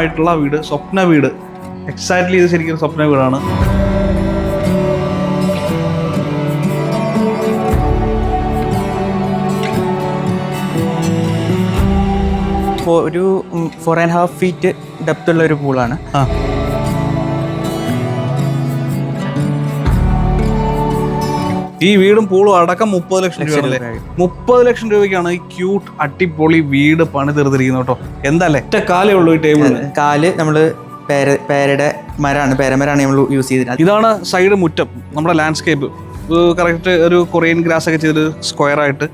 സ്വപ്നമായിട്ടുള്ള വീട് സ്വപ്ന വീട്. എക്സാക്ട്ലി ഇത് ശരിക്കും സ്വപ്ന വീടാണ്. ഒരു four and half feet depth ഉള്ള ഒരു പൂളാണ് ആ. ഈ വീടും പൂളും അടക്കം മുപ്പത് ലക്ഷം രൂപ മുപ്പത് ലക്ഷം രൂപയ്ക്കാണ് ഈ ക്യൂട്ട് അടിപൊളി വീട് പണി തീർത്തിരിക്കുന്നത് കേട്ടോ. എന്തല്ലേ? ഒറ്റ കാലേ ഉള്ളൂ ഈ ടേബിളിന് കാൽ നമ്മൾ പേര പേരയുടെ മരമാണ് പേരമരാണ് നമ്മൾ യൂസ് ചെയ്തിരുന്നത്. ഇതാണ് സൈഡ് മുറ്റം നമ്മുടെ ലാൻഡ്സ്കേപ്പ് കറക്റ്റ് ഒരു കൊറിയൻ ഗ്രാസ് ഒക്കെ ചെയ്ത് സ്ക്വയർ ആയിട്ട്.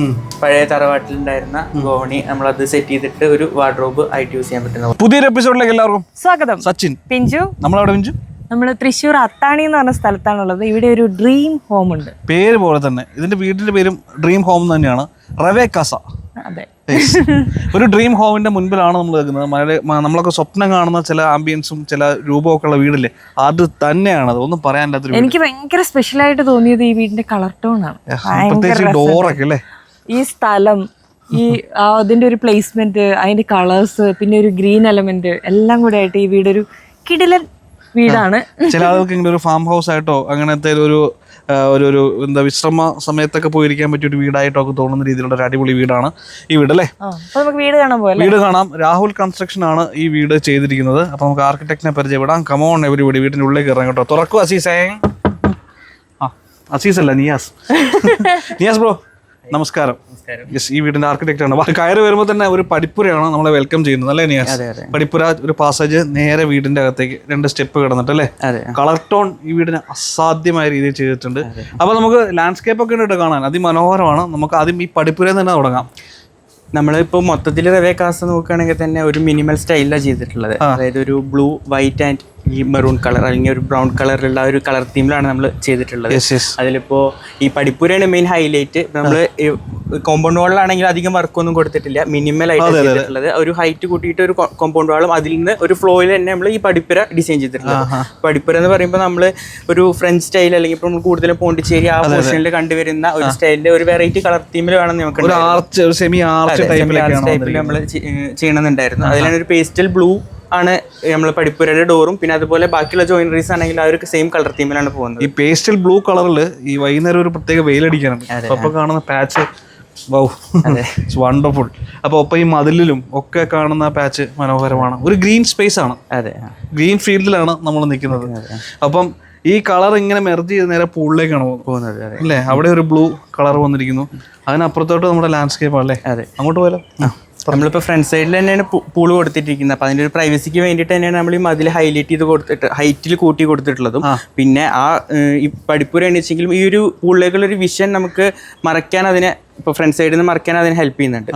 പഴയ തറവാട്ടിലുണ്ടായിരുന്ന ഗോണി നമ്മളത് സെറ്റ് ചെയ്തിട്ട് ഒരു വാർഡ്രോബ് ആയിട്ട് യൂസ് ചെയ്യാൻ പറ്റുന്ന പുതിയൊരു എപ്പിസോഡിലേക്ക് എല്ലാവർക്കും സ്വാഗതം. സച്ചിൻ. പിഞ്ചു. നമ്മളവിടെ വിഞ്ചു നമ്മൾ തൃശ്ശൂർ അത്താണി എന്ന് പറഞ്ഞ സ്ഥലത്താണുള്ളത്. ഇവിടെ ഒരു ഡ്രീം ഹോം ഉണ്ട്. പേര് പോലെ തന്നെ ഇതിന്റെ വീടിന്റെ പേരും ഡ്രീം ഹോം തന്നെയാണ്. റവേ കസ. അതെ. ഒരു ഡ്രീം ഹോമിന്റെ മുൻപിലാണ് നമ്മൾ നിൽക്കുന്നത്. മലയാളി നമ്മളൊക്കെ സ്വപ്നം കാണുന്ന ചില ആംബിയൻസും ചില രൂപമൊക്കെ ഉള്ള വീടില്ലേ അത് തന്നെയാണ്. അത് ഒന്നും പറയാനില്ലാത്തൊരു എനിക്ക് ഭയങ്കര സ്പെഷ്യൽ ആയിട്ട് തോന്നിയത് ഈ വീടിന്റെ കളർ ടോൺ ആണ്. പ്രത്യേകിച്ച് ഡോറൊക്കെ അല്ലേ? ഈ സ്ഥലം ഈ അതിന്റെ ഒരു പ്ലേസ്മെന്റ് അതിന്റെ കളേഴ്സ് പിന്നെ ഒരു ഗ്രീൻ എലമെന്റ് എല്ലാം കൂടെ ആയിട്ട് ഈ വീടൊരു കിടിലൻ വീടാണ്. ചില ആളുകൾക്ക് ഇങ്ങനെ ഒരു ഫാം ഹൗസ് ആയിട്ടോ അങ്ങനത്തെ ഒരു ഒരു ഒരു എന്താ വിശ്രമ സമയത്തൊക്കെ പോയിരിക്കാൻ പറ്റിയ ഒരു വീടായിട്ടോ ഒക്കെ തോന്നുന്ന രീതിയിലുള്ള ഒരു അടിപൊളി വീടാണ് ഈ വീട് അല്ലേ? വീട് കാണാൻ വീട് കാണാം. രാഹുൽ കൺസ്ട്രക്ഷൻ ആണ് ഈ വീട് ചെയ്തിരിക്കുന്നത്. അപ്പൊ നമുക്ക് ആർക്കിടെക്ടിനെ പരിചയപ്പെടാം. കമോൺ എവരി വീട് വീടിന്റെ ഉള്ളിലേക്ക് ഇറങ്ങാം കേട്ടോ. തുറക്കും അസീസേ. ആ അസീസ് അല്ല നിയാസ്. നിയാസ് ബ്രോ നമസ്കാരം. യെസ് ഈ വീടിന്റെ ആർക്കിടെക്ട് ആണ്. കയറി വരുമ്പോൾ തന്നെ ഒരു പടിപ്പുരയാണ് നമ്മളെ വെൽക്കം ചെയ്യുന്നത് അല്ലേ നിയാസ്? പടിപ്പുര ഒരു പാസേജ് നേരെ വീടിന്റെ അകത്തേക്ക് രണ്ട് സ്റ്റെപ്പ് കിടന്നിട്ട് അല്ലേ? കളർ ടോൺ ഈ വീടിന് അസാധ്യമായ രീതിയിൽ ചെയ്തിട്ടുണ്ട്. അപ്പൊ നമുക്ക് ലാൻഡ്സ്കേപ്പ് ഒക്കെ ഉണ്ട് കാണാൻ അതിമനോഹരമാണ്. നമുക്ക് ആദ്യം ഈ പടിപ്പുരയിൽ തന്നെ തുടങ്ങാം. നമ്മളിപ്പോൾ മൊത്തത്തിൽ റവേ കാസ് നോക്കുകയാണെങ്കിൽ തന്നെ ഒരു മിനിമൽ സ്റ്റൈലിലാണ് ചെയ്തിട്ടുള്ളത്. അതായത് ഒരു ബ്ലൂ വൈറ്റ് ആൻഡ് ഈ മെറൂൺ കളർ അല്ലെങ്കിൽ ഒരു ബ്രൗൺ കളറിലുള്ള ഒരു കളർ തീമിലാണ് നമ്മൾ ചെയ്തിട്ടുള്ളത്. അതിലിപ്പോൾ ഈ പഠിപ്പുരയാണ് മെയിൻ ഹൈലൈറ്റ് നമ്മൾ കോമ്പൗണ്ട് വാളിലാണെങ്കിൽ അധികം വർക്കൊന്നും കൊടുത്തിട്ടില്ല. മിനിമൽ ആയിട്ട് ചെയ്തിട്ടുള്ളത്. ഒരു ഹൈറ്റ് കൂട്ടിയിട്ട് ഒരു കോമ്പൗണ്ട് വാളും അതിൽ നിന്ന് ഒരു ഫ്ലോയിൽ തന്നെ നമ്മൾ ഈ പഠിപ്പുര ഡിസൈൻ ചെയ്തിട്ടുള്ളത്. പഠിപ്പുര എന്ന് പറയുമ്പോൾ നമ്മൾ ഒരു ഫ്രഞ്ച് സ്റ്റൈൽ അല്ലെങ്കിൽ ഇപ്പോൾ നമ്മൾ കൂടുതലും പോണ്ടിച്ചേരി ആ പോർഷനിൽ കണ്ടുവരുന്ന ഒരു സ്റ്റൈലിന്റെ ഒരു വെറൈറ്റി കളർ തീമിൽ വേണം നമുക്ക് സെമി ആർച്ച് ടൈപ്പിൽ നമ്മൾ ചെയ്യണമെന്നുണ്ടായിരുന്നു. അതിലാണ് ഒരു പേസ്റ്റൽ ബ്ലൂ ആണ് നമ്മൾ പഠിപ്പുരയുടെ ഡോറും പിന്നെ അതുപോലെ ബാക്കിയുള്ള ജോയിനറീസ് ആണെങ്കിൽ ആ ഒരു സെയിം കളർ തീമിലാണ് പോകുന്നത്. ഈ പേസ്റ്റൽ ബ്ലൂ കളറിൽ ഈ വൈകുന്നേരം ഒരു പ്രത്യേക വെയിലടിക്കാനുണ്ട് അപ്പൊ കാണുന്ന പാച്ച് വൗ. വണ്ടർഫുൾ അപ്പൊ ഒപ്പം ഈ മതിലിലും ഒക്കെ കാണുന്ന പാച്ച് മനോഹരമാണ്. ഒരു ഗ്രീൻ സ്പേസ് ആണ്. അതെ ഗ്രീൻ ഫീൽഡിലാണ് നമ്മൾ നിൽക്കുന്നത്. അപ്പം ഈ കളർ ഇങ്ങനെ മെർജ് ചെയ്ത് നേരെ പൂളിലേക്കാണ് പോകുന്നത്. അല്ലേ? അവിടെ ഒരു ബ്ലൂ കളർ വന്നിരിക്കുന്നു. അതിനപ്പുറത്തോട്ട് നമ്മുടെ ലാൻഡ്സ്കേപ്പ് അല്ലേ അതെ. അങ്ങോട്ട് പോയാലോ? നമ്മളിപ്പോൾ ഫ്രണ്ട് സൈഡിൽ തന്നെയാണ് പൂൾ കൊടുത്തിട്ടിരിക്കുന്നത് അപ്പോൾ അതിന്റെ ഒരു പ്രൈവസിക്ക് വേണ്ടിയിട്ട് തന്നെയാണ് നമ്മൾ ഈ മതിൽ ഹൈലൈറ്റ് ചെയ്ത് കൊടുത്തിട്ട് ഹൈറ്റിൽ കൂട്ടി കൊടുത്തിട്ടുള്ളതും. പിന്നെ ആ ഈ പഠിപ്പുര എണീച്ചെങ്കിലും ഈ ഒരു പൂളിലേക്കുള്ള ഒരു വിഷൻ നമുക്ക് മറയ്ക്കാൻ അതിനെ ഇപ്പോൾ ഫ്രണ്ട് സൈഡിൽ നിന്ന് മറയ്ക്കാൻ അതിനെ ഹെൽപ്പ് ചെയ്യുന്നുണ്ട്.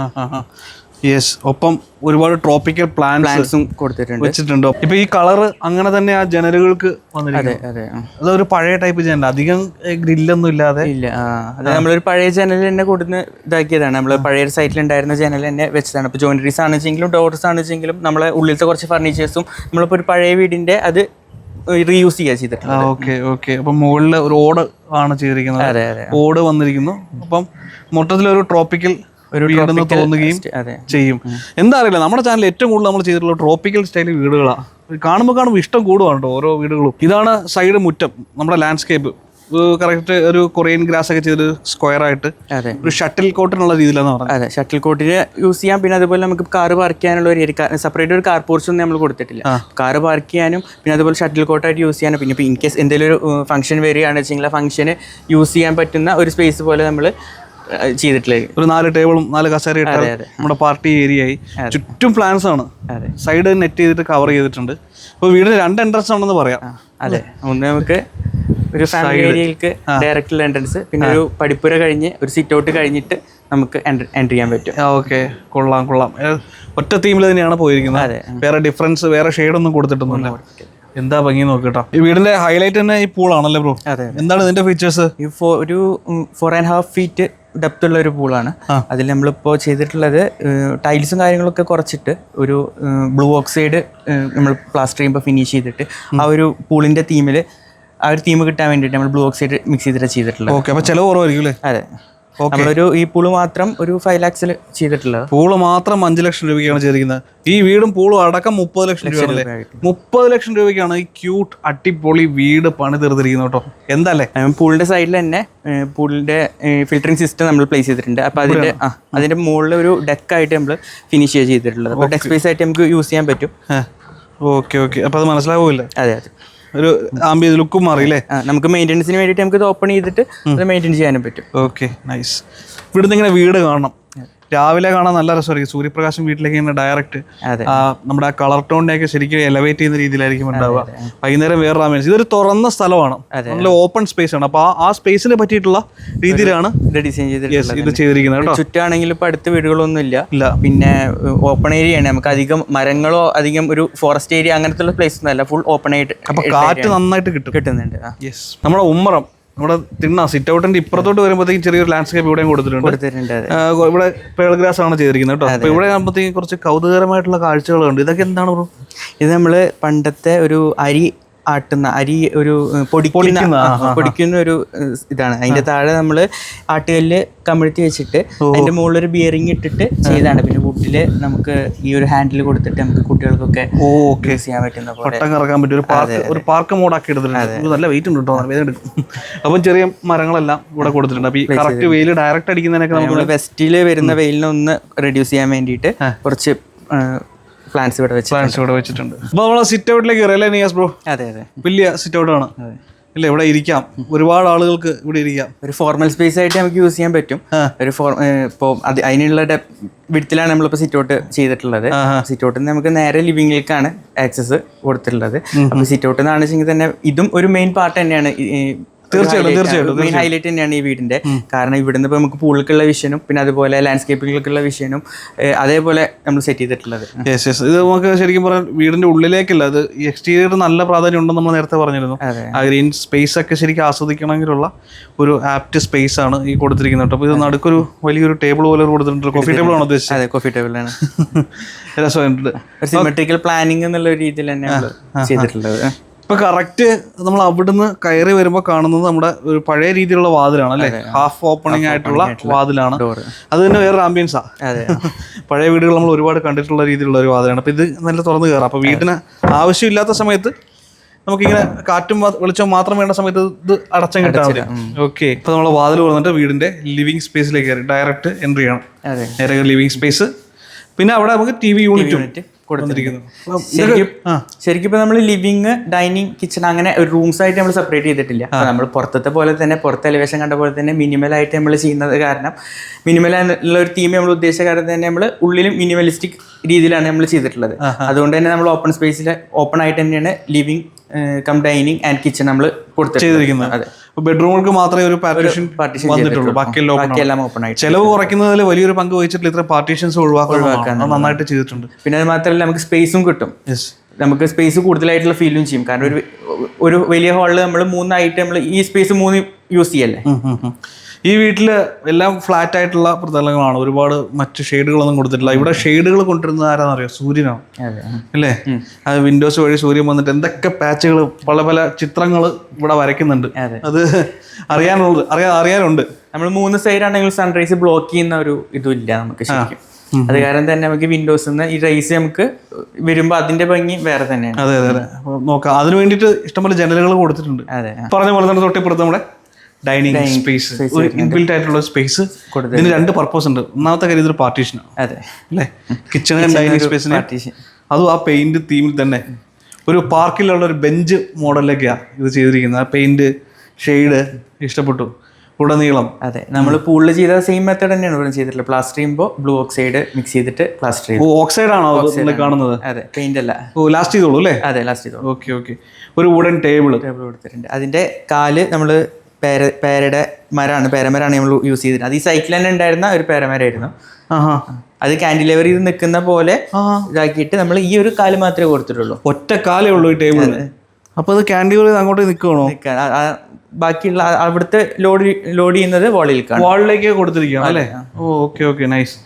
യെസ് ഒപ്പം ഒരുപാട് ട്രോപ്പിക്കൽ പ്ലാന്റ്സും കൊടുത്തിട്ടുണ്ട്. വെച്ചിട്ടുണ്ട്. ഇപ്പൊ ഈ കളർ അങ്ങനെ തന്നെ ആ ജനലുകൾക്ക് വന്നിരിക്കുന്നു. അതെ ആ. അതൊരു പഴയ ടൈപ്പ് ജനൽ അധികം ഗ്രില്ലൊന്നും ഇല്ലാതെ. ഇല്ല അത് നമ്മളൊരു പഴയ ജനൽ തന്നെ കൊടുന്ന് ഇതാക്കിയതാണ്. നമ്മൾ പഴയ സൈറ്റിൽ ഉണ്ടായിരുന്ന ജനൽ തന്നെ വെച്ചതാണ്. ഇപ്പൊ ജോയിനറീസ് ആണെങ്കിലും ഡോർസ് ആണെങ്കിലും നമ്മളെ ഉള്ളിലത്തെ കുറച്ച് ഫർണിച്ചേഴ്സും നമ്മളിപ്പോ ഒരു പഴയ വീടിന്റെ അത് റീയൂസ് ചെയ്യാ ചെയ്തിട്ടുണ്ട് ഓക്കെ ഓക്കെ അപ്പം മുകളിൽ ഒരു ഓട് ആണ് ചെയ്തിരിക്കുന്നത്. ഓട് വന്നിരിക്കുന്നു. അപ്പം മൊത്തത്തിലൊരു ട്രോപ്പിക്കൽ ഒരു വീടെന്ന് തോന്നുകയും ചെയ്യും. എന്താ അറിയില്ല നമ്മുടെ ചാനൽ ഏറ്റവും കൂടുതൽ നമ്മൾ ചെയ്തിട്ടുള്ള ട്രോപ്പിക്കൽ സ്റ്റൈൽ വീടുകളാണ് കാണുമ്പോൾ കാണുമ്പോൾ ഇഷ്ടം കൂടുവാണ് കേട്ടോ ഓരോ വീടുകളും. ഇതാണ് സൈഡ് മുറ്റം നമ്മുടെ ലാൻഡ്സ്കേപ്പ് കറക്റ്റ് ഒരു കൊറിയൻ ഗ്രാസ് ഒക്കെ ചെയ്ത് സ്ക്വയർ ആയിട്ട് അതെ. ഒരു ഷട്ടിൽ കോട്ടിനുള്ള രീതിയിലാണ് പറഞ്ഞത്. അതെ ഷട്ടിൽ കോട്ടിന് യൂസ് ചെയ്യാം പിന്നെ അതുപോലെ നമുക്ക് കാർ പാർക്ക് ചെയ്യാനുള്ള ഒരു സെപ്പറേറ്റ് ഒരു കാർ പോർച്ച് ഒന്നും നമ്മൾ കൊടുത്തിട്ടില്ല. കാർ പാർക്ക് ചെയ്യാനും പിന്നെ അതുപോലെ ഷട്ടിൽ കോട്ടായിട്ട് യൂസ് ചെയ്യാനും പിന്നെ ഇൻ കേസ് എന്തെങ്കിലും ഒരു ഫംഗ്ഷൻ വരികയാണെന്ന് വെച്ചെങ്കിൽ ആ ഫംഗ്ഷന് യൂസ് ചെയ്യാൻ പറ്റുന്ന ഒരു സ്പേസ് പോലെ നമ്മൾ ചെയ്തിട്ടുള്ളത് ഒരു നാല് ടേബിളും നാല് കസേര ഇട്ടാൽ നമ്മുടെ പാർട്ടി ഏരിയ ആയി ചുറ്റും പ്ലാൻസ് ആണ്. സൈഡ് നെറ്റ് ചെയ്തിട്ട് കവർ ചെയ്തിട്ടുണ്ട്. അപ്പോൾ വീടിന് രണ്ട് എൻട്രൻസ് ഉണ്ടെന്ന് പറയാം. അതെ. ഒന്ന് നമുക്ക് ഒരു ഫാമിലി ഏരിയയിലേക്ക് ഡയറക്റ്റ് എൻട്രൻസ് പിന്നെ ഒരു പഠിപ്പുര കഴിഞ്ഞ് ഒരു സിറ്റ് ഔട്ട് കഴിഞ്ഞിട്ട് നമുക്ക് എൻട്രി ചെയ്യാൻ പറ്റും. ഓക്കെ കൊള്ളാം കൊള്ളാം. ഒറ്റ തീമിൽ തന്നെയാണ് പോയിരിക്കുന്നത്. വേറെ ഡിഫറൻസ് വേറെ ഷെയ്ഡൊന്നും കൊടുത്തിട്ടൊന്നുമില്ല. എന്താ ഭംഗി നോക്കട്ടോ ഈ വീടിന്റെ ഹൈലൈറ്റ് തന്നെ ഈ പൂളാണല്ലേ ബ്രോ അതെ എന്താണ് ഇതിന്റെ ഫീച്ചേഴ്സ് ഈ ഫോ ഒരു four and half feet depth ഉള്ള ഒരു പൂളാണ് അതിൽ നമ്മളിപ്പോൾ ചെയ്തിട്ടുള്ളത് ടൈൽസും കാര്യങ്ങളൊക്കെ കുറച്ചിട്ട് ഒരു ബ്ലൂ ഓക്സൈഡ് നമ്മൾ പ്ലാസ്റ്റർ ചെയ്യുമ്പോൾ ഫിനിഷ് ചെയ്തിട്ട് ആ ഒരു പൂളിന്റെ തീമിൽ ആ ഒരു തീം കിട്ടാൻ വേണ്ടിയിട്ട് നമ്മൾ ബ്ലൂ ഓക്സൈഡ് മിക്സ് ചെയ്തിട്ട് ചെയ്തിട്ടുള്ളത്. ഓക്കെ അപ്പോൾ ചിലവ് കുറവായിരിക്കും അല്ലേ? അതെ. നമ്മളൊരു ഈ പൂൾ മാത്രം ഒരു ഫൈവ് ലാക്സിൽ ചെയ്തിട്ടുള്ളത്. പൂൾ മാത്രം അഞ്ച് ലക്ഷം രൂപയ്ക്കാണ് ചെയ്തിരിക്കുന്നത്. ഈ വീടും പൂളും അടക്കം മുപ്പത് ലക്ഷം രൂപയാണ് മുപ്പത് ലക്ഷം രൂപയ്ക്കാണ് ഈ ക്യൂട്ട് അട്ടിപ്പൊളി വീട് പണി തീർത്തിരിക്കുന്നത് കേട്ടോ. എന്തല്ലേ? പൂളിന്റെ സൈഡിൽ തന്നെ പൂളിന്റെ ഫിൽറ്ററിംഗ് സിസ്റ്റം നമ്മൾ പ്ലേസ് ചെയ്തിട്ടുണ്ട്. അപ്പൊ അതിന്റെ അതിന്റെ മുകളിൽ ഒരു ഡെക്കായിട്ട് നമ്മൾ ഫിനിഷ് ചെയ്തിട്ടുള്ളത്. ഡെക്ക് സ്പേസ് ആയിട്ട് നമുക്ക് യൂസ് ചെയ്യാൻ പറ്റും. Okay okay. അപ്പൊ അത് മനസ്സിലാവില്ല? അതെ അതെ. ഒരു ആംബിയ ലുക്കും മാറി അല്ലേ നമുക്ക് മെയിന്റെനൻസിന് വേണ്ടിയിട്ട് നമുക്ക് ഇത് ഓപ്പൺ ചെയ്തിട്ട് അത് മെയിന്റെയിൻ ചെയ്യാനും പറ്റും. ഓക്കെ നൈസ് ഇവിടുന്ന് ഇങ്ങനെ വീട് കാണണം. രാവിലെ കാണാൻ നല്ല രസമായിരിക്കും. സൂര്യപ്രകാശം വീട്ടിലേക്ക് ഇങ്ങനെ ഡയറക്റ്റ്. നമ്മുടെ ആ കളർ ടോണിനെയൊക്കെ ശരിക്കും എലവേറ്റ് ചെയ്യുന്ന രീതിയിലായിരിക്കും ഉണ്ടാവുക. വൈകുന്നേരം വേറെ ആംബിയൻസ് ഇതൊരു തുറന്ന സ്ഥലമാണ്. നല്ല ഓപ്പൺ സ്പേസ് ആണ്. അപ്പൊ ആ- സ്പേസിനെ പറ്റിയിട്ടുള്ള രീതിയിലാണ് ഡിസൈൻ ഇത് ചെയ്തിരിക്കുന്നത് കേട്ടോ. ചുറ്റാണെങ്കിൽ ഇപ്പൊ അടുത്ത വീടുകളൊന്നും ഇല്ല. ഇല്ല. പിന്നെ ഓപ്പൺ ഏരിയ ആണ്. നമുക്ക് അധികം മരങ്ങളോ അധികം ഒരു ഫോറസ്റ്റ് ഏരിയ അങ്ങനത്തെ പ്ലേസ് ഒന്നും അല്ല. ഫുൾ ഓപ്പൺ ആയിട്ട് അപ്പൊ കാറ്റ് നന്നായിട്ട് കിട്ടും. കിട്ടുന്നുണ്ട്. നമ്മുടെ ഉമ്മറം. നമ്മുടെ തിണ്ണ സിറ്റ് ഔട്ടിന്റെ ഇപ്പുറത്തോട്ട് വരുമ്പോഴത്തേക്കും ചെറിയൊരു ലാൻഡ്സ്കേപ്പ് ഇവിടെയും കൊടുത്തിട്ടുണ്ട്. ഇവിടെ പേൾഗ്രാസ് ആണ് ചെയ്തിരിക്കുന്നത് കേട്ടോ. അപ്പൊ ഇവിടെ ആകുമ്പോഴത്തേക്കും കുറച്ച് കൗതുകരമായിട്ടുള്ള കാഴ്ചകളുണ്ട്. ഇതൊക്കെ എന്താണ് ബ്രോ? ഇത് നമ്മൾ പണ്ടത്തെ ഒരു അരി ആട്ടുന്ന അരി ഒരു പൊടിക്കുന്ന പൊടിക്കുന്ന, ഒരു ഇതാണ്. അതിന്റെ താഴെ നമ്മൾ ആട്ടുകല്ല് കമിഴ്ത്തി വെച്ചിട്ട് അതിന്റെ മുകളിൽ ഒരു ബിയറിംഗ് ഇട്ടിട്ട് ചെയ്താണ്. പിന്നെ വുഡിൽ നമുക്ക് ഈ ഒരു ഹാൻഡിൽ കൊടുത്തിട്ട് നമുക്ക് കുട്ടികൾക്കൊക്കെ ഓക്കെ. യൂസ് ചെയ്യാൻ പറ്റുന്ന കറക്കാൻ പറ്റും ഒരു പാർക്ക് ഒരു പാർക്ക് മോഡാക്കി എടുത്തിട്ടുണ്ട്. നല്ല വെയിറ്റ് ഉണ്ട് കേട്ടോ വേദന അപ്പം ചെറിയ മരങ്ങളെല്ലാം ഇവിടെ കൊടുത്തിട്ടുണ്ട്. അപ്പോൾ ഈ കറക്റ്റ് വെയിൽ ഡയറക്റ്റ് അടിക്കുന്നതിനൊക്കെ നമ്മൾ വെസ്റ്റിൽ വരുന്ന വെയിലിനെ ഒന്ന് റെഡ്യൂസ് ചെയ്യാൻ വേണ്ടിയിട്ട് കുറച്ച് പ്ലാന്റ്സ് ഇവിടെ വെച്ച് പ്ലാൻസ് ഇവിടെ വെച്ചിട്ടുണ്ട്. അപ്പൊ നമ്മൾ സിറ്റ് ഔട്ടിലേക്ക് കയറി അല്ലേ നിയാസ് ബ്രോ? അതെ അതെ. വലിയ സിറ്റ് ഔട്ട് ആണ്. ഇല്ല ഇവിടെ ഇരിക്കാം. ഒരുപാട് ആളുകൾക്ക് ഇവിടെ ഇരിക്കാം. ഒരു ഫോർമൽ സ്പേസ് ആയിട്ട് നമുക്ക് യൂസ് ചെയ്യാൻ പറ്റും. ഒരു ഫോർ ഇപ്പോൾ അത് അതിനുള്ള വിടത്തിലാണ് നമ്മളിപ്പോൾ സിറ്റ് ഔട്ട് ചെയ്തിട്ടുള്ളത്. സിറ്റ് ഔട്ടിൽ നിന്ന് നമുക്ക് നേരെ ലിവിങ്ങിലേക്കാണ് ആക്സസ് കൊടുത്തിട്ടുള്ളത്. അപ്പോൾ സിറ്റ് ഔട്ട് എന്നാണ് വെച്ചെങ്കിൽ തന്നെ ഇതും ഒരു മെയിൻ പാർട്ട് തന്നെയാണ്. തീർച്ചയായിട്ടും, തീർച്ചയായിട്ടും, മെയിൻ ഹൈലൈറ്റ് തന്നെയാണ് ഈ വീടിന്റെ. കാരണം ഇവിടുന്ന് ഇപ്പോൾ നമുക്ക് പൂളിലേക്കുള്ള വിഷയനും പിന്നെ അതുപോലെ ലാൻഡ്സ്കേപ്പിലേക്കുള്ള വിഷയനും അതേപോലെ നമ്മൾ സെറ്റ് ചെയ്തിട്ടുള്ളത്. യെസ് യെസ് ഇത് നമുക്ക് ശരിക്കും പറഞ്ഞാൽ വീടിന്റെ ഉള്ളിലേക്കല്ല അത് എക്സ്റ്റീരിയർ നല്ല പ്രാധാന്യം ഉണ്ടെന്ന് നമ്മൾ നേരത്തെ പറഞ്ഞിരുന്നു. ആ ഗ്രീൻ സ്പേസ് ഒക്കെ ശരിക്കും ആസ്വദിക്കണമെങ്കിലുള്ള ഒരു ആപ്റ്റ് സ്പേസ് ആണ് ഈ കൊടുത്തിരിക്കുന്നത് കേട്ടോ. അപ്പോൾ ഇത് നടുക്കൊരു വലിയൊരു ടേബിൾ പോലെ കൊടുത്തിട്ടുണ്ട്. കോഫി ടേബിൾ ആണ് ഉദ്ദേശിച്ചത്. അതെ കോഫി ടേബിളാണ് രസമായിട്ടുണ്ട്. സിമെട്രിക്കൽ പ്ലാനിങ് എന്നുള്ള രീതിയിൽ തന്നെയാണ് ചെയ്തിട്ടുള്ളത്. ഇപ്പൊ കറക്റ്റ് നമ്മൾ അവിടുന്ന് കയറി വരുമ്പോൾ കാണുന്നത് നമ്മുടെ ഒരു പഴയ രീതിയിലുള്ള വാതിലാണ് അല്ലേ? ഹാഫ് ഓപ്പണിംഗ് ആയിട്ടുള്ള വാതിലാണ്. അത് തന്നെ വേറൊരു ആംബിയൻസാ പഴയ വീടുകൾ നമ്മൾ ഒരുപാട് കണ്ടിട്ടുള്ള രീതിയിലുള്ള ഒരു വാതിലാണ്. അപ്പൊ ഇത് നല്ല തുറന്ന് കയറാം അപ്പൊ വീടിന് ആവശ്യമില്ലാത്ത സമയത്ത് നമുക്കിങ്ങനെ കാറ്റും വെളിച്ചവും മാത്രം വേണ്ട സമയത്ത് ഇത് അടച്ചം കിട്ടാൻ മതി. ഓക്കെ ഇപ്പൊ നമ്മൾ വാതിൽ തുറന്നിട്ട് വീടിന്റെ ലിവിംഗ് സ്പേസിലേക്ക് കയറി. ഡയറക്റ്റ് എൻട്രി ചെയ്യണം അതെ. നേരെ ലിവിംഗ് സ്പേസ് പിന്നെ അവിടെ നമുക്ക് ടി വി യൂണിറ്റും ശരിക്കും ശരിക്കും ഇപ്പൊ നമ്മൾ ലിവിങ് ഡൈനിങ് കിച്ചൺ അങ്ങനെ ഒരു റൂംസ് ആയിട്ട് നമ്മൾ സെപ്പറേറ്റ് ചെയ്തിട്ടില്ല. നമ്മൾ പുറത്തത്തെ പോലെ തന്നെ പുറത്തെ എലിവേഷൻ കണ്ട പോലെ തന്നെ മിനിമൽ ആയിട്ട് നമ്മൾ ചെയ്യുന്നത് കാരണം മിനിമൽ എന്നുള്ള ഒരു തീം നമ്മൾ ഉദ്ദേശിച്ച കാരണം തന്നെ നമ്മൾ ഉള്ളിലും മിനിമലിസ്റ്റിക് രീതിയിലാണ് നമ്മൾ ചെയ്തിട്ടുള്ളത്. അതുകൊണ്ട് തന്നെ നമ്മൾ ഓപ്പൺ സ്പേസിൽ ഓപ്പൺ ആയിട്ട് തന്നെയാണ് living cum dining and kitchen നമ്മൾ കൊടുത്തിരിക്കുന്നത് അതെ. ബെഡ്റൂമുകൾക്ക് മാത്രമേ ഒരു പാർട്ടീഷൻ വന്നിട്ടുള്ളൂ. ബാക്കിയെല്ലാം ഓപ്പൺ ആയിട്ട് ചെലവ് കുറയ്ക്കുന്നതിൽ വലിയൊരു പങ്ക് വഹിച്ചിട്ടില്ല. ഇത്ര പാർട്ടീഷൻസ് ഒഴിവാക്കാൻ നന്നായിട്ട് ചെയ്തിട്ടുണ്ട്. പിന്നെ അത് മാത്രമല്ല നമുക്ക് സ്പേസും കിട്ടും. നമുക്ക് സ്പേസ് കൂടുതലായിട്ടുള്ള ഫീലും ചെയ്യും. കാരണം ഒരു ഒരു വലിയ ഹാളിൽ നമ്മൾ മൂന്നായിട്ട് നമ്മൾ ഈ സ്പേസ് മൂന്ന് യൂസ് ചെയ്യല്ലേ? ഈ വീട്ടിൽ എല്ലാം ഫ്ലാറ്റ് ആയിട്ടുള്ള പ്രതലങ്ങളാണ്. ഒരുപാട് മറ്റ് ഷെയ്ഡുകളൊന്നും കൊടുത്തിട്ടില്ല. ഇവിടെ ഷെയ്ഡുകൾ കൊണ്ടുവരുന്നത് ആരാന്നറിയോ? സൂര്യനാണ്. അതെ അല്ലേ? അത് വിൻഡോസ് വഴി സൂര്യൻ വന്നിട്ട് എന്തൊക്കെ പാച്ചുകൾ പല പല ചിത്രങ്ങൾ ഇവിടെ വരയ്ക്കുന്നുണ്ട്. അത്. അറിയാനുള്ളത് അറിയാ അറിയാനുണ്ട്. നമ്മൾ മൂന്ന് സൈഡ് ആണെങ്കിൽ സൺറൈസ് ബ്ലോക്ക് ചെയ്യുന്ന ഒരു ഇതുമില്ല നമുക്ക് ശരിക്കും. അത് കാരണം തന്നെ നമുക്ക് വിൻഡോസ് നിന്ന് ഈ റൈസ് നമുക്ക് വരുമ്പോൾ അതിന്റെ ഭംഗി വേറെ തന്നെയാണ്. അതെ അതെ അതെ. നോക്കാം. അതിന് വേണ്ടിയിട്ട് ഇഷ്ടംപോലെ ജനലുകൾ കൊടുത്തിട്ടുണ്ട്. അതെ പറഞ്ഞ പോലെ തന്നെ തൊട്ടിപ്പുറത്ത് നമ്മുടെ ഡൈനിങ് സ്പേസ് ഒരു ഇൻബിൽറ്റ് ആയിട്ടുള്ള സ്പേസ് ഇതിന് രണ്ട് പർപ്പസ് ഉണ്ട്. ഒന്നാമത്തെ കാര്യം ഇതൊരു പാർട്ടീഷൻ അതെ. അല്ലേ? ഡൈനിങ് സ്പേസിന് partition. അതും ആ പെയിന്റ് തീമിൽ തന്നെ. ഒരു പാർക്കിലുള്ള ഒരു ബെഞ്ച് മോഡലിലൊക്കെയാണ് ഇത് ചെയ്തിരിക്കുന്നത്. ആ പെയിന്റ് ഷെയ്ഡ് ഇഷ്ടപ്പെട്ടു. ഉടനീളം. അതെ. നമ്മൾ പൂളിൽ ചെയ്ത സെയിം മെത്തേഡ് തന്നെയാണ് ഇവിടെ ചെയ്തിട്ടുള്ളത്. പ്ലാസ്റ്റർ ചെയ്യുമ്പോൾ ബ്ലൂ ഓക്സൈഡ് മിക്സ് ചെയ്തിട്ട് പ്ലാസ്റ്റർ ചെയ്യും ഓക്സൈഡ് ആണോ കാണുന്നത്? അതെ. പെയിന്റ് അല്ല. ഓ ലാസ്റ്റ് ചെയ്തോളൂ അല്ലേ? അതെ ലാസ്റ്റ് ചെയ്തോളൂ. ഓക്കെ ഓക്കെ ഒരു വുഡൻ ടേബിൾ ടേബിൾ കൊടുത്തിട്ടുണ്ട്. അതിന്റെ കാൽ നമ്മൾ പേര പേരയുടെ മരമാണ് പേരമരമാണ് നമ്മൾ യൂസ് ചെയ്തിരുന്നത്. അത് ഈ സൈക്കിൾ തന്നെ ഉണ്ടായിരുന്ന ഒരു പേരമരമായിരുന്നു ആഹാ. അത് കാൻഡിലേവർ ചെയ്ത് നിൽക്കുന്ന പോലെ. ഇതാക്കിയിട്ട് നമ്മൾ ഈ ഒരു കാൽ മാത്രമേ കൊടുത്തിട്ടുള്ളൂ. ഒറ്റ കാലേ ഉള്ളൂ ഈ ടേബിൾ അപ്പൊ അത് ക്യാൻഡി അങ്ങോട്ട് നിൽക്കണോ? ബാക്കിയുള്ള അവിടുത്തെ ലോഡ് ലോഡ് ചെയ്യുന്നത് വാളിലേക്കാണ് വാളിലേക്ക് കൊടുത്തിരിക്കുകയാണ് അല്ലേ? ഓ ഓക്കെ ഓക്കെ നൈസ്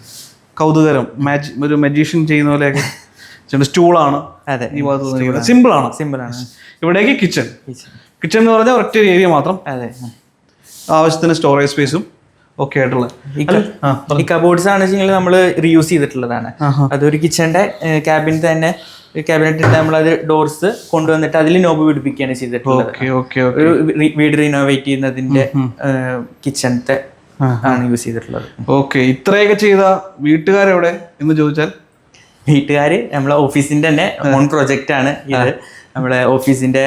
കൗതുകരം മാജി ഒരു മജീഷ്യൻ ചെയ്യുന്ന പോലെയൊക്കെ. സ്റ്റൂളാണ് അതെ. ഈ ഭാഗത്ത് സിമ്പിൾ ആണ്. സിമ്പിൾ ആണ്. ഇവിടേക്ക് കിച്ചൺ കിച്ചൺ എന്ന് പറഞ്ഞാൽ ഒറ്റ ഏരിയ മാത്രം. അതെ. ആവശ്യത്തിന് സ്റ്റോറേജ് സ്പേസും ഓക്കെ ആയിട്ടുള്ള. ഈ കബോർഡ്സ് ആണ് വെച്ചാൽ നമ്മൾ റീയൂസ് ചെയ്തിട്ടുള്ളതാണ്. അതൊരു കിച്ചന്റെ ക്യാബിനിൽ തന്നെ ക്യാബിനറ്റ് അത് ഡോർസ് കൊണ്ടുവന്നിട്ട് അതിൽ നോബ് പിടിപ്പിക്കുകയാണ് ചെയ്തിട്ടുള്ളത്. ഒരു വീട് റിനോവേറ്റ് ചെയ്യുന്നതിന്റെ കിച്ചണത്തെ ആണ് യൂസ് ചെയ്തിട്ടുള്ളത്. ഓക്കെ ഇത്രയൊക്കെ ചെയ്ത വീട്ടുകാരെവിടെ എന്ന് ചോദിച്ചാൽ? വീട്ടുകാർ നമ്മളെ ഓഫീസിന്റെ തന്നെ ഓൺ പ്രൊജക്റ്റ് ആണ് ഇത്. നമ്മളെ ഓഫീസിന്റെ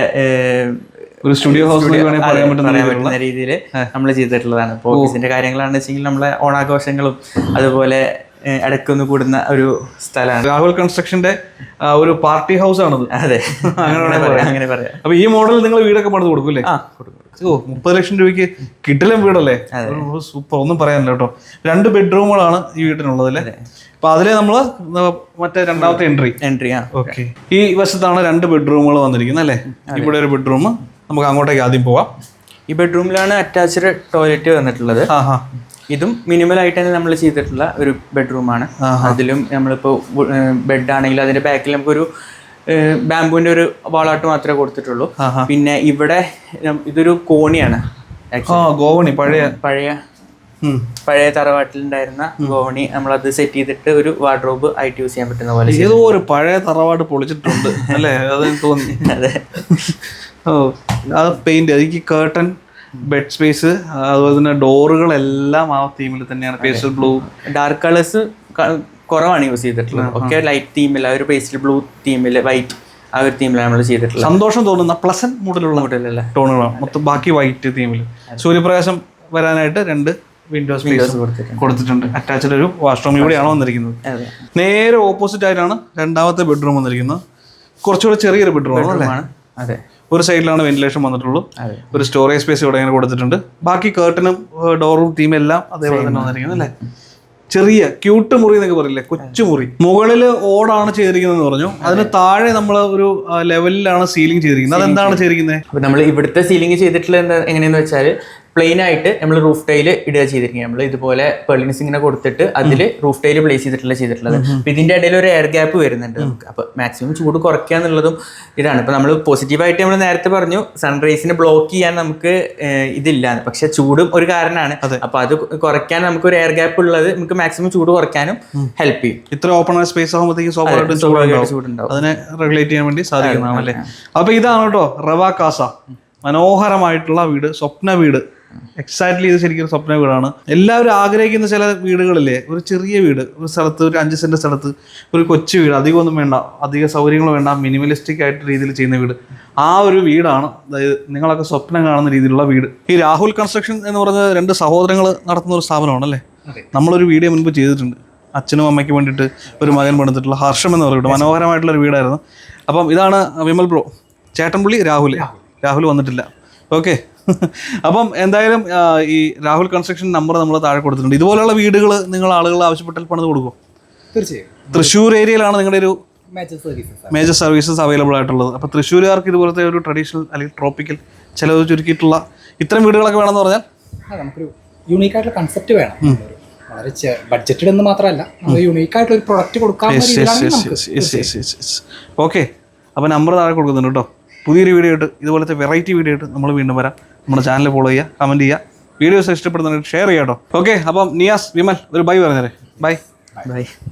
ഒരു സ്റ്റുഡിയോ ഹൗസ് പറയാൻ പറ്റുന്ന രീതിയിൽ നമ്മൾ ചെയ്തിട്ടുള്ളതാണ്. ഇപ്പോൾ ഓഫീസിന്റെ കാര്യങ്ങളാണെന്ന് വെച്ചെങ്കിൽ നമ്മളെ ഓണാഘോഷങ്ങളും അതുപോലെ ഇടയ്ക്കൊന്ന് കൂടുന്ന ഒരു സ്ഥലമാണ്. രാഹുൽ കൺസ്ട്രക്ഷന്റെ ഒരു പാർട്ടി ഹൗസ് ആണത്. അതെ. അങ്ങനെ പറയാം അങ്ങനെ പറയാം. അപ്പൊ ഈ മോഡൽ നിങ്ങൾ വീടൊക്കെ പണിത് കൊടുക്കും അല്ലേ ആ കൊടുക്കും ഓ മുപ്പത് ലക്ഷം രൂപയ്ക്ക് കിട്ടിലും വീടല്ലേ? സൂപ്പർ. ഒന്നും പറയാനില്ല കേട്ടോ. രണ്ട് ബെഡ്റൂമുകളാണ് ഈ വീട്ടിനുള്ളത് അല്ലേ അപ്പൊ അതിലെ നമ്മൾ മറ്റേ രണ്ടാമത്തെ എൻട്രി. എൻട്രി ആ. ഓക്കെ. ഈ വശത്താണ് രണ്ട് ബെഡ്റൂമുകൾ വന്നിരിക്കുന്നത് അല്ലേ? ഇവിടെ ഒരു ബെഡ്റൂം. നമുക്ക് അങ്ങോട്ടേക്ക് ആദ്യം പോവാം. ഈ ബെഡ്റൂമിലാണ് അറ്റാച്ച്ഡ് ടോയ്ലറ്റ് വന്നിട്ടുള്ളത്. ഇതും മിനിമൽ ആയിട്ട് തന്നെ നമ്മൾ ചെയ്തിട്ടുള്ള ഒരു ബെഡ്റൂമാണ്. അതിലും നമ്മളിപ്പോൾ ബെഡ് ആണെങ്കിലും അതിന്റെ ബാക്കിൽ നമുക്കൊരു ബാമ്പുവിന്റെ ഒരു വാളാട്ട് മാത്രമേ കൊടുത്തിട്ടുള്ളൂ. പിന്നെ ഇവിടെ ഇതൊരു കോണിയാണ്. ഗോവണി പഴയ. പഴയ. പഴയ തറവാട്ടിലുണ്ടായിരുന്ന ഗോവണി നമ്മളത് സെറ്റ് ചെയ്തിട്ട് ഒരു വാർഡ്രോബ് ആയിട്ട് യൂസ് ചെയ്യാൻ പറ്റുന്ന പോലെ ഏതോ ഒരു പഴയ തറവാട് പൊളിച്ചിട്ടുണ്ട് അല്ലേ? അത് തോന്നി. അതെ. ഓ. അത് പെയിന്റ് അതിക്ക് കേർട്ടൺ ബെഡ് സ്പേസ് അതുപോലെ തന്നെ ഡോറുകളെല്ലാം ആ തീമിൽ തന്നെയാണ് പേസ്റ്റൽ ബ്ലൂ ഡാർക്ക് കളേഴ്സ് കുറവാണ് യൂസ് ചെയ്തിട്ടുള്ളത്. ഒക്കെ ലൈറ്റ് തീമിൽ ആ ഒരു പേസ്റ്റൽ ബ്ലൂ തീമിൽ വൈറ്റ് ആ ഒരു തീമിലാണ് നമ്മൾ ചെയ്തിട്ടുള്ളത്. സന്തോഷം തോന്നുന്ന പ്ലസന്റ് മൂഡിലുള്ള മോഡലല്ലേ ടോണുകളാണ്. മൊത്തം ബാക്കി വൈറ്റ് തീമിൽ സൂര്യപ്രകാശം വരാനായിട്ട് രണ്ട് വിൻഡോസ് കൊടുത്തിട്ടുണ്ട്. അറ്റാച്ച്ഡ് ഒരു വാഷ്റൂം ഇവിടെയാണ് വന്നിരിക്കുന്നത്. നേരെ ഓപ്പോസിറ്റ് ആയിട്ടാണ് രണ്ടാമത്തെ ബെഡ്റൂം വന്നിരിക്കുന്നത്. കുറച്ചുകൂടെ ചെറിയൊരു ബെഡ്റൂം ആണ്. അതെ. ഒരു സൈഡിലാണ് വെന്റിലേഷൻ വന്നിട്ടുള്ളൂ. ഒരു സ്റ്റോറേജ് സ്പേസ് ഇവിടെ ഇങ്ങനെ കൊടുത്തിട്ടുണ്ട്. ബാക്കി കേർട്ടനും ഡോറും തീം എല്ലാം അതേപോലെ തന്നെ വന്നിരിക്കുന്നത് അല്ലേ? ചെറിയ ക്യൂട്ട് മുറി എന്നൊക്കെ പറയില്ലേ? കൊച്ചു മുറി. മുകളിൽ ഓടാണ് ചെയ്തിരിക്കുന്നത് പറഞ്ഞു. അതിന് താഴെ നമ്മൾ ഒരു ലെവലിലാണ് സീലിംഗ് ചെയ്തിരിക്കുന്നത്. അതെന്താണ് ചെയ്തിരിക്കുന്നത്. നമ്മൾ ഇവിടുത്തെ സീലിംഗ് ചെയ്തിട്ടുള്ള എന്താ എങ്ങനെയാന്ന് വെച്ചാൽ പ്ലെയിൻ ആയിട്ട് നമ്മൾ റൂഫ് ടൈൽ ഇടുക ചെയ്തിരിക്കുന്നത് നമ്മൾ ഇതുപോലെ പെർലിനിസിങ്ങിനെ ഇങ്ങനെ കൊടുത്തിട്ട് അതിൽ റൂഫ് ടൈൽ പ്ലേസ് ചെയ്തിട്ടുള്ള ചെയ്തിട്ടുള്ളത്. അപ്പൊ ഇതിന്റെ ഇടയിൽ ഒരു എയർ ഗ്യാപ്പ് വരുന്നുണ്ട് നമുക്ക്. അപ്പൊ മാക്സിമം ചൂട് കുറയ്ക്കുക എന്നുള്ളതും ഇതാണ്. ഇപ്പൊ നമ്മൾ പോസിറ്റീവായിട്ട് നമ്മൾ നേരത്തെ പറഞ്ഞു സൺറൈസിനെ ബ്ലോക്ക് ചെയ്യാൻ നമുക്ക് ഇതില്ല പക്ഷെ ചൂടും ഒരു കാരണമാണ്. അപ്പൊ അത് കുറയ്ക്കാൻ നമുക്ക് ഒരു എയർ ഗ്യാപ്പ് ഉള്ളത് നമുക്ക് മാക്സിമം ചൂട് കുറയ്ക്കാനും ഹെൽപ്പ് ചെയ്യും. ഇത്ര ഓപ്പൺ സ്പേസ് ആകുമ്പോഴത്തേക്കും സ്വാഭാവികമായിട്ടും ചൂടുണ്ടാവും. അതിനെ റെഗുലേറ്റ് ചെയ്യാൻ വേണ്ടി സാധിക്കുന്നതാണ് അല്ലേ അപ്പോൾ ഇതാണ് കേട്ടോ റവാ കാസ. മനോഹരമായിട്ടുള്ള വീട് സ്വപ്ന വീട്. എക്സാക്ട്ലി ഇത് ശരിക്കും ഒരു സ്വപ്ന വീടാണ്. എല്ലാവരും ആഗ്രഹിക്കുന്ന ചില വീടുകളില്ലേ ഒരു ചെറിയ വീട് ഒരു സ്ഥലത്ത് ഒരു അഞ്ച് സെന്റ് സ്ഥലത്ത് ഒരു കൊച്ചു വീട് അധികം ഒന്നും വേണ്ട അധിക സൗകര്യങ്ങൾ വേണ്ട മിനിമലിസ്റ്റിക് ആയിട്ട് രീതിയിൽ ചെയ്യുന്ന വീട്. ആ ഒരു വീടാണ് അതായത് നിങ്ങളൊക്കെ സ്വപ്നം കാണുന്ന രീതിയിലുള്ള വീട്. ഈ രാഹുൽ കൺസ്ട്രക്ഷൻ എന്ന് പറഞ്ഞ രണ്ട് സഹോദരങ്ങൾ നടത്തുന്ന ഒരു സ്ഥാപനമാണല്ലേ നമ്മളൊരു വീഡിയോ മുൻപ് ചെയ്തിട്ടുണ്ട്. അച്ഛനും അമ്മയ്ക്ക് വേണ്ടിയിട്ട് ഒരു മകൻ പണിതിട്ടുള്ള ഹർഷം എന്ന് പറയുന്നത് മനോഹരമായിട്ടുള്ള ഒരു വീടായിരുന്നു. അപ്പം ഇതാണ് വിമൽ ബ്രോ. ചേട്ടൻപുള്ളി രാഹുൽ. രാഹുൽ വന്നിട്ടില്ല. ഓക്കെ അപ്പം എന്തായാലും ഈ രാഹുൽ കൺസ്ട്രക്ഷൻ നമ്പർ നമ്മൾ താഴെ കൊടുത്തിട്ടുണ്ട്. ഇതുപോലെയുള്ള വീടുകൾ നിങ്ങൾ ആളുകൾ ആവശ്യപ്പെട്ടാൽ പണിത് കൊടുക്കും തീർച്ചയായും. തൃശ്ശൂർ ഏരിയയിലാണ് നിങ്ങളുടെ ഒരു മേജർ സർവീസസ് അവൈലബിൾ ആയിട്ടുള്ളത്. അപ്പോൾ തൃശ്ശൂരുകാർക്ക് ഇതുപോലത്തെ ഒരു ട്രഡീഷണൽ അല്ലെങ്കിൽ ട്രോപ്പിക്കൽ ചിലവ് ചുരുക്കിയിട്ടുള്ള ഇത്തരം വീടുകളൊക്കെ വേണമെന്ന് പറഞ്ഞാൽ? നമുക്കൊരു യൂണീക്ക് ആയിട്ടുള്ള കൺസെപ്റ്റ് വേണം. വളരെ ബഡ്ജറ്റഡ് എന്ന് മാത്രമല്ല യൂണീക് യൂണീക്ക് ആയിട്ടുള്ള ഒരു പ്രൊഡക്റ്റ് കൊടുക്കാൻ ഓക്കെ അപ്പോൾ നമ്പർ താഴെ കൊടുക്കുന്നുണ്ട് കേട്ടോ. പുതിയൊരു വീഡിയോ ആയിട്ട് ഇതുപോലത്തെ വെറൈറ്റി വീഡിയോ ആയിട്ട് നമ്മൾ വീണ്ടും വരാം. നമ്മുടെ ചാനൽ ഫോളോ ചെയ്യുക കമന്റ് ചെയ്യുക. വീഡിയോസ് ഇഷ്ടപ്പെടുന്നുണ്ടെങ്കിൽ ഷെയർ ചെയ്യാം കേട്ടോ ഓക്കെ അപ്പം നിയാസ് വിമൽ ഒരു ബൈ പറഞ്ഞേരെ. Bye bye